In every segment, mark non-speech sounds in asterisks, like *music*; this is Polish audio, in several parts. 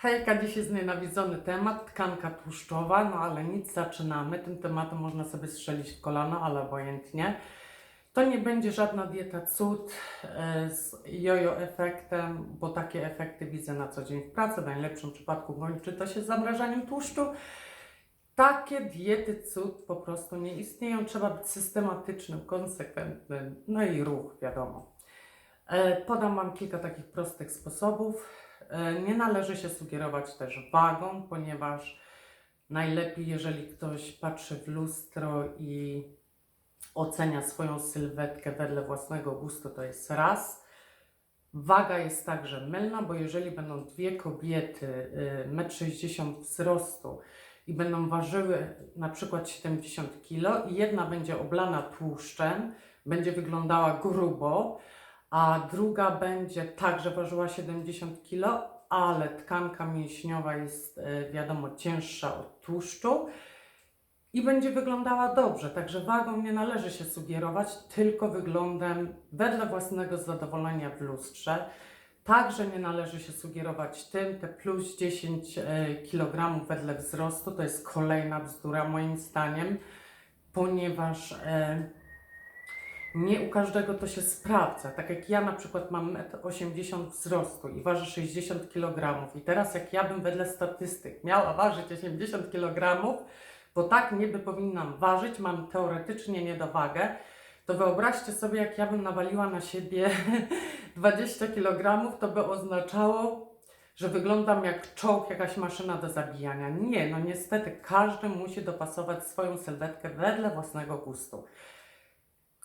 Hejka, dzisiaj znienawidzony temat, tkanka tłuszczowa, no ale nic, zaczynamy. Tym tematem można sobie strzelić w kolano, ale obojętnie. To nie będzie żadna dieta cud e, z jojo efektem, bo takie efekty widzę na co dzień w pracy. W najlepszym przypadku kończy to się zamrażaniem tłuszczu. Takie diety cud po prostu nie istnieją. Trzeba być systematycznym, konsekwentnym, no i ruch, wiadomo. E, Podam Wam kilka takich prostych sposobów. E, Nie należy się sugerować też wagą, ponieważ najlepiej, jeżeli ktoś patrzy w lustro i ocenia swoją sylwetkę wedle własnego gustu, to jest raz. Waga jest także mylna, bo jeżeli będą dwie kobiety y, 1,60 m wzrostu i będą ważyły na przykład 70 kg i jedna będzie oblana tłuszczem, będzie wyglądała grubo, a druga będzie także ważyła 70 kg, ale tkanka mięśniowa jest e, wiadomo cięższa od tłuszczu i będzie wyglądała dobrze. Także wagą nie należy się sugerować, tylko wyglądem wedle własnego zadowolenia w lustrze. Także nie należy się sugerować tym, te plus 10 kg wedle wzrostu, to jest kolejna bzdura moim zdaniem, ponieważ e, nie u każdego to się sprawdza. Tak jak ja na przykład mam 1,80 m wzrostu i ważę 60 kg i teraz jak ja bym wedle statystyk miała ważyć 80 kg, bo tak niby powinnam ważyć, mam teoretycznie niedowagę, to wyobraźcie sobie, jak ja bym nawaliła na siebie *laughs* 20 kg, to by oznaczało, że wyglądam jak czołg, jakaś maszyna do zabijania. Nie, no niestety każdy musi dopasować swoją sylwetkę wedle własnego gustu.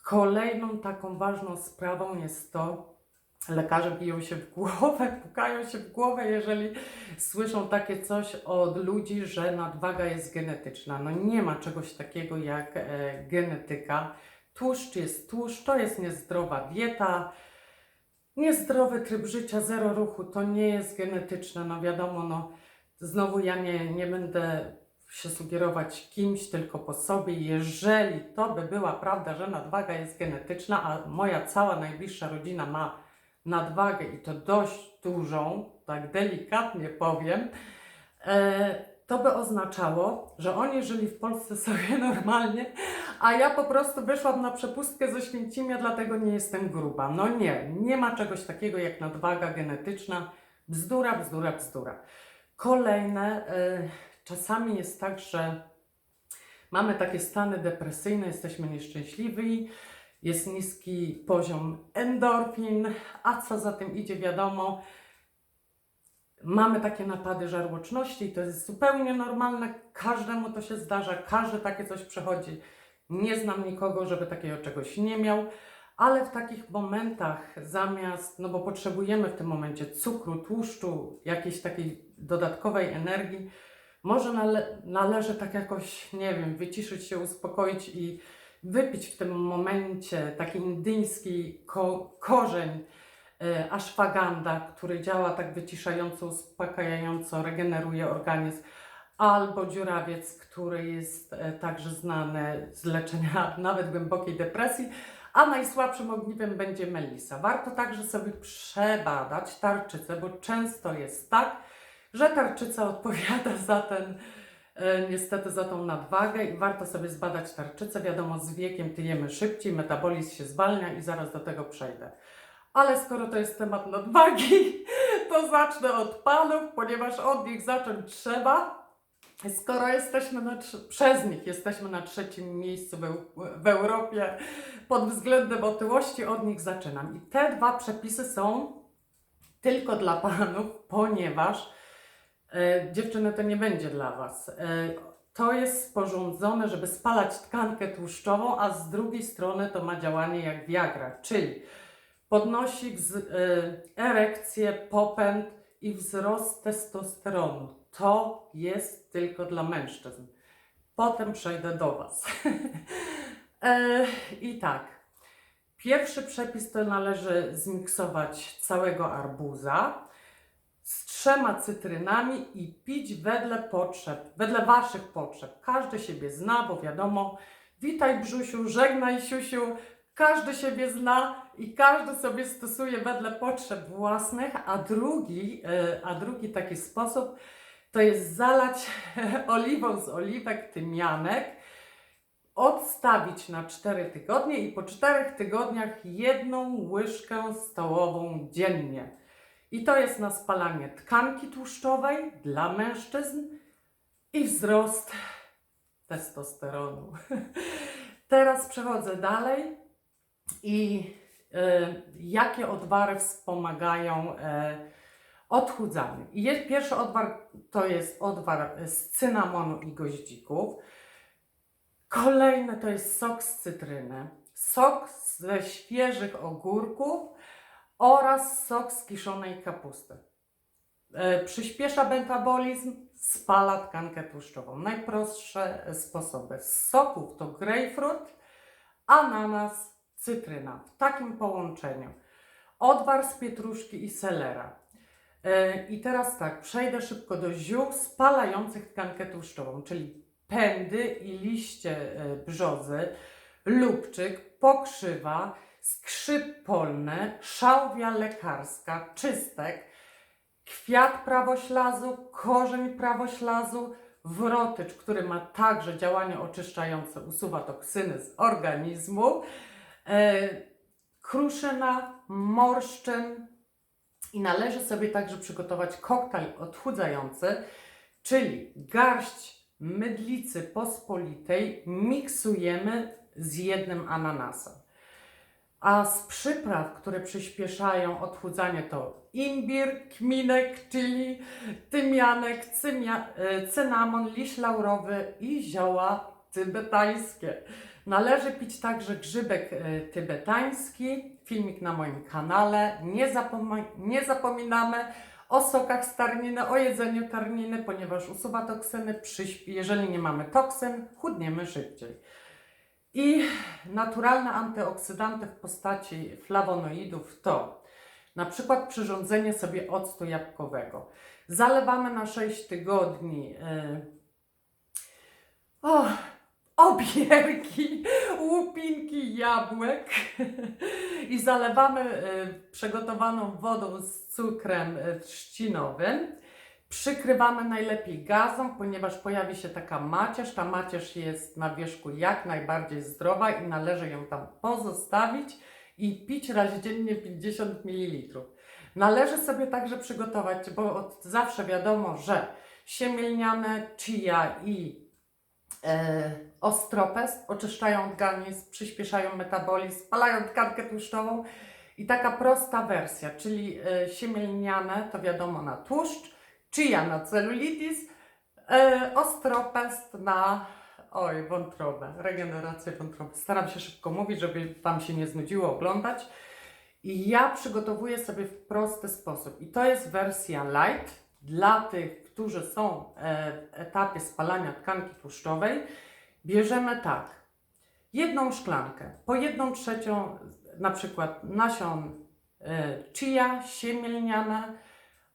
Kolejną taką ważną sprawą jest to, lekarze biją się w głowę, *laughs* pukają się w głowę, jeżeli słyszą takie coś od ludzi, że nadwaga jest genetyczna. No nie ma czegoś takiego jak e, genetyka. Tłuszcz jest tłuszcz, to jest niezdrowa dieta, niezdrowy tryb życia, zero ruchu, to nie jest genetyczne. No wiadomo, no znowu ja nie, nie będę się sugerować kimś, tylko po sobie. Jeżeli to by była prawda, że nadwaga jest genetyczna, a moja cała najbliższa rodzina ma nadwagę i to dość dużą, tak delikatnie powiem, e, to by oznaczało, że oni żyli w Polsce sobie *laughs* normalnie, a ja po prostu wyszłam na przepustkę ze Święcimia, dlatego nie jestem gruba. No nie, nie ma czegoś takiego jak nadwaga genetyczna. Bzdura, bzdura, bzdura. Kolejne, e, czasami jest tak, że mamy takie stany depresyjne, jesteśmy nieszczęśliwi, jest niski poziom endorfin, a co za tym idzie, wiadomo, mamy takie napady żarłoczności to jest zupełnie normalne, każdemu to się zdarza, każdy takie coś przechodzi. Nie znam nikogo, żeby takiego czegoś nie miał, ale w takich momentach zamiast, no bo potrzebujemy w tym momencie cukru, tłuszczu, jakiejś takiej dodatkowej energii, może nale należy tak jakoś, nie wiem, wyciszyć się, uspokoić i wypić w tym momencie taki indyjski ko korzeń e, ashwagandha, który działa tak wyciszająco, uspokajająco, regeneruje organizm, albo dziurawiec, który jest e, także znany z leczenia *laughs* nawet głębokiej depresji, a najsłabszym ogniwem będzie melisa. Warto także sobie przebadać tarczycę, bo często jest tak, że tarczyca odpowiada *laughs* za ten, e, niestety za tą nadwagę i warto sobie zbadać tarczycę. Wiadomo, z wiekiem tyjemy szybciej, metabolizm się zwalnia i zaraz do tego przejdę. Ale skoro to jest temat nadwagi, *laughs* to zacznę od panów, ponieważ od nich zacząć trzeba. Skoro jesteśmy na, przez nich jesteśmy na trzecim miejscu w, w Europie pod względem otyłości, od nich zaczynam. I te dwa przepisy są tylko dla *laughs* panów, ponieważ dziewczyny to nie będzie dla was. E, to jest sporządzone, żeby spalać tkankę tłuszczową, a z drugiej strony to ma działanie jak Viagra, czyli podnosi e, erekcję, popęd i wzrost testosteronu. To jest tylko dla mężczyzn. Potem przejdę do Was. *laughs* e, I tak. Pierwszy przepis to należy zmiksować całego arbuza z trzema cytrynami i pić wedle potrzeb, wedle Waszych potrzeb. Każdy siebie zna, bo wiadomo, witaj Brzusiu, żegnaj Siusiu, każdy siebie zna i każdy sobie stosuje wedle potrzeb własnych, a drugi, e, a drugi taki sposób to jest zalać *laughs* oliwą z oliwek tymianek, odstawić na 4 tygodnie i po 4 tygodniach jedną łyżkę stołową dziennie. I to jest na spalanie tkanki tłuszczowej dla mężczyzn i wzrost testosteronu. *laughs* Teraz przechodzę dalej i e, jakie odwary wspomagają e, odchudzanie. I pierwszy odwar to jest odwar z cynamonu i goździków. Kolejny to jest sok z cytryny, sok ze świeżych ogórków oraz sok z kiszonej kapusty. E, przyspiesza metabolizm, spala tkankę tłuszczową. Najprostsze sposoby. Z soków to grejpfrut, ananas, cytryna. W takim połączeniu. Odwar z pietruszki i selera. E, I teraz tak, przejdę szybko do ziół spalających tkankę tłuszczową, czyli pędy i liście e, brzozy, lubczyk, pokrzywa, skrzyp polny, szałwia lekarska, czystek, kwiat prawoślazu, korzeń prawoślazu, wrotycz, który ma także działanie oczyszczające, usuwa toksyny z organizmu, e, kruszyna, morszczyn i należy sobie także przygotować koktajl odchudzający, czyli garść mydlicy pospolitej miksujemy z jednym ananasem. A z przypraw, które przyspieszają odchudzanie to imbir, kminek, chili, tymianek, cymia, e, cynamon, liść laurowy i zioła tybetańskie. Należy pić także grzybek e, tybetański, filmik na moim kanale. Nie, zapom- nie zapominamy o sokach z tarniny, o jedzeniu tarniny, ponieważ usuwa toksyny, przyśpi. Jeżeli nie mamy toksyn, chudniemy szybciej. I naturalne antyoksydanty w postaci flawonoidów to na przykład przyrządzenie sobie octu jabłkowego. Zalewamy na 6 tygodni yy, o, obierki, łupinki jabłek i zalewamy yy, przygotowaną wodą z cukrem trzcinowym. Przykrywamy najlepiej gazą, ponieważ pojawi się taka macierz. Ta macierz jest na wierzchu jak najbardziej zdrowa i należy ją tam pozostawić i pić raz dziennie 50 ml. Należy sobie także przygotować, bo od zawsze wiadomo, że siemielniane, chia i e, oczyszczają organizm, przyspieszają metabolizm, spalają tkankę tłuszczową. I taka prosta wersja, czyli e, siemielniane to wiadomo na tłuszcz, chia na celulitis, e, ostropest na oj, wątrobę, regenerację wątroby. Staram się szybko mówić, żeby Wam się nie znudziło oglądać. I ja przygotowuję sobie w prosty sposób. I to jest wersja light dla tych, którzy są e, w etapie spalania tkanki tłuszczowej. Bierzemy tak, jedną szklankę, po jedną trzecią na przykład nasion e, chia, siemielniane,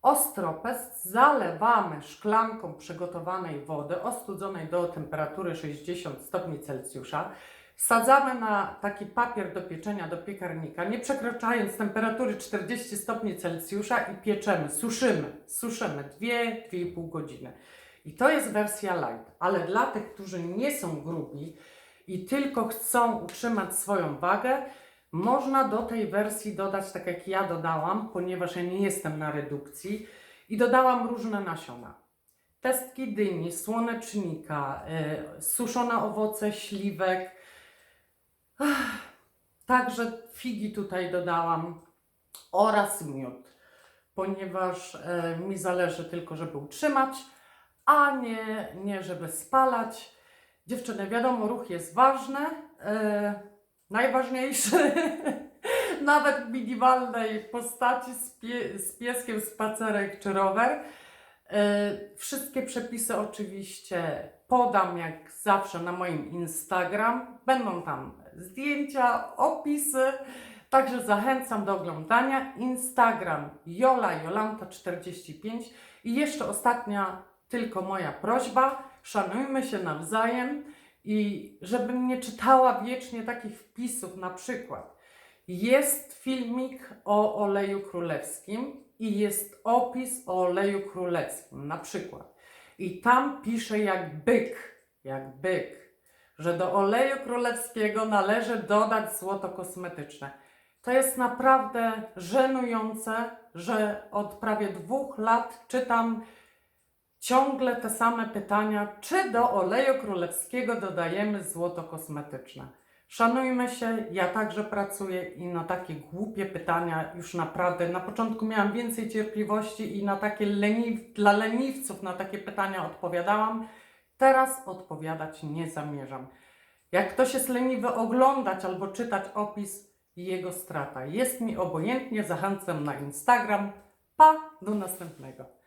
Ostropest zalewamy szklanką przygotowanej wody ostudzonej do temperatury 60 stopni Celsjusza. Sadzamy na taki papier do pieczenia do piekarnika, nie przekraczając temperatury 40 stopni Celsjusza i pieczemy, suszymy, suszymy 2-2,5 godziny. I to jest wersja light, ale dla tych, którzy nie są grubi i tylko chcą utrzymać swoją wagę, można do tej wersji dodać, tak jak ja dodałam, ponieważ ja nie jestem na redukcji, i dodałam różne nasiona. Pestki dyni, słonecznika, y, suszone owoce śliwek. Ach, także figi tutaj dodałam oraz miód, ponieważ y, mi zależy tylko, żeby utrzymać, a nie, nie żeby spalać. Dziewczyny, wiadomo, ruch jest ważny. Y, najważniejszy, *laughs* nawet minimalnej postaci z, pie, z pieskiem spacerek czy rower. Yy, wszystkie przepisy oczywiście podam jak zawsze na moim Instagram. Będą tam zdjęcia, opisy, także zachęcam do oglądania. Instagram Jola Jolanta 45 i jeszcze ostatnia tylko moja prośba, szanujmy się nawzajem i żebym nie czytała wiecznie takich wpisów, na przykład Jest filmik o oleju królewskim i jest opis o oleju królewskim, na przykład. I tam pisze jak byk, jak byk, że do oleju królewskiego należy dodać złoto kosmetyczne. To jest naprawdę żenujące, że od prawie dwóch lat czytam ciągle te same pytania, czy do oleju królewskiego dodajemy złoto kosmetyczne. Szanujmy się, ja także pracuję i na takie głupie pytania już naprawdę na początku miałam więcej cierpliwości i na takie leniw, dla leniwców na takie pytania odpowiadałam. Teraz odpowiadać nie zamierzam. Jak ktoś jest leniwy oglądać albo czytać opis, jego strata. Jest mi obojętnie, zachęcam na Instagram. Pa, do następnego.